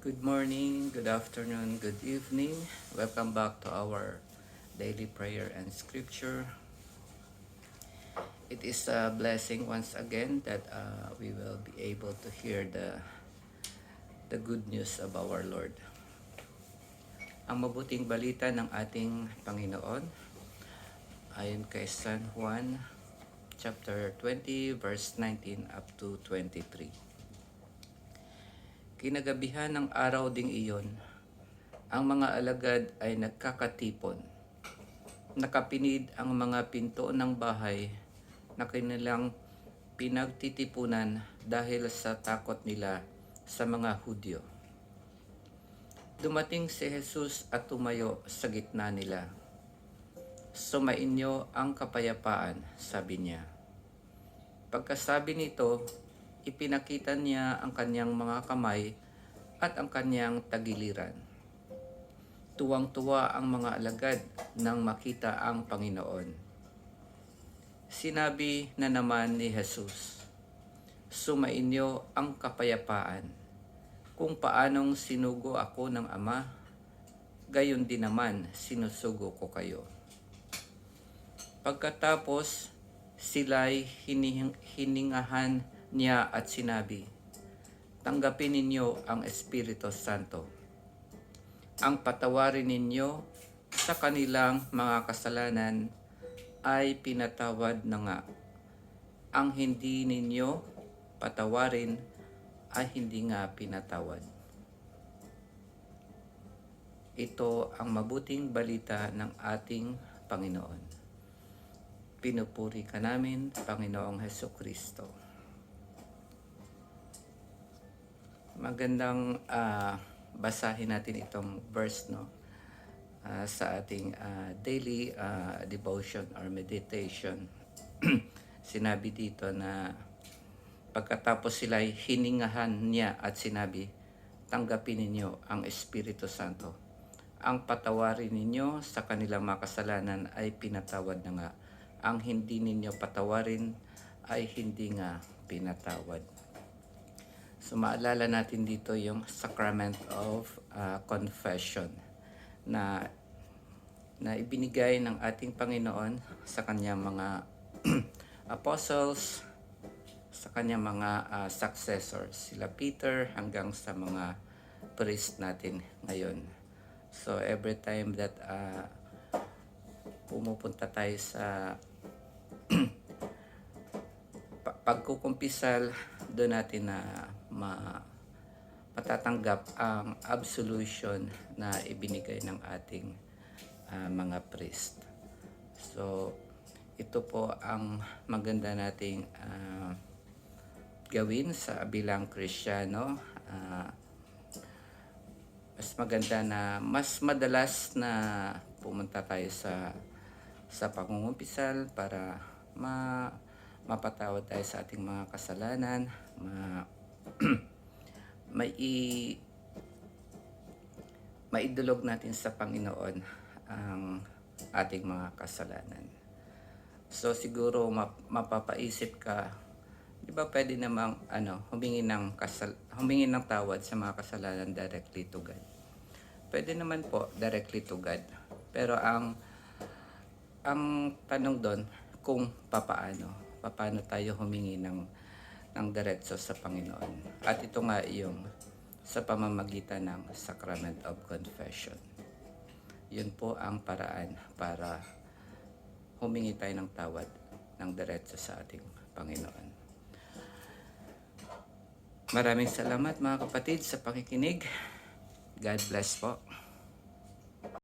Good morning, good afternoon, good evening. Welcome back to our daily prayer and scripture. It is a blessing once again that uh, we will be able to hear the the good news of our Lord. Ang mabuting balita ng ating Panginoon ayon kay San Juan chapter 20 verse 19 up to 23. Kinagabihan ng araw ding iyon, ang mga alagad ay nagkakatipon. Nakapinid ang mga pinto ng bahay na kanilang pinagtitipunan dahil sa takot nila sa mga Hudyo. Dumating si Jesus at tumayo sa gitna nila. Sumainyo ang kapayapaan, sabi niya. Pagkasabi nito, ipinakita niya ang kanyang mga kamay at ang kanyang tagiliran. Tuwang-tuwa ang mga alagad nang makita ang Panginoon. Sinabi na naman ni Jesus, Sumainyo ang kapayapaan. Kung paanong sinugo ako ng Ama, gayon din naman sinusugo ko kayo. Pagkatapos, sila'y hining- hiningahan niya at sinabi, Tanggapin ninyo ang Espiritu Santo. Ang patawarin ninyo sa kanilang mga kasalanan ay pinatawad na nga. Ang hindi ninyo patawarin ay hindi nga pinatawad. Ito ang mabuting balita ng ating Panginoon. Pinupuri ka namin, Panginoong Heso Kristo. Magandang ah, basahin natin itong verse no ah, sa ating ah, daily ah, devotion or meditation. sinabi dito na pagkatapos sila'y hiningahan niya at sinabi, tanggapin ninyo ang Espiritu Santo. Ang patawarin ninyo sa kanilang mga kasalanan ay pinatawad na nga. Ang hindi ninyo patawarin ay hindi nga pinatawad. So maalala natin dito yung sacrament of uh, confession na na ibinigay ng ating Panginoon sa kanyang mga apostles, sa kanyang mga uh, successors, sila Peter hanggang sa mga priest natin ngayon. So every time that uh, pumupunta tayo sa pa- pagkukumpisal, doon natin na ma matatanggap ang absolution na ibinigay ng ating ah, mga priest. So, ito po ang maganda nating ah, gawin sa bilang Kristiyano. Ah, mas maganda na mas madalas na pumunta tayo sa sa pangungumpisal para ma mapatawad tayo sa ating mga kasalanan, ma mai maidulog natin sa Panginoon ang ating mga kasalanan. So siguro map- mapapaisip ka, 'di ba pwede namang ano, humingi ng kasal humingi ng tawad sa mga kasalanan directly to God. Pwede naman po directly to God. Pero ang ang tanong doon kung papaano, papaano tayo humingi ng ng diretso sa Panginoon. At ito nga yung sa pamamagitan ng Sacrament of Confession. Yun po ang paraan para humingi tayo ng tawad ng diretso sa ating Panginoon. Maraming salamat mga kapatid sa pakikinig. God bless po.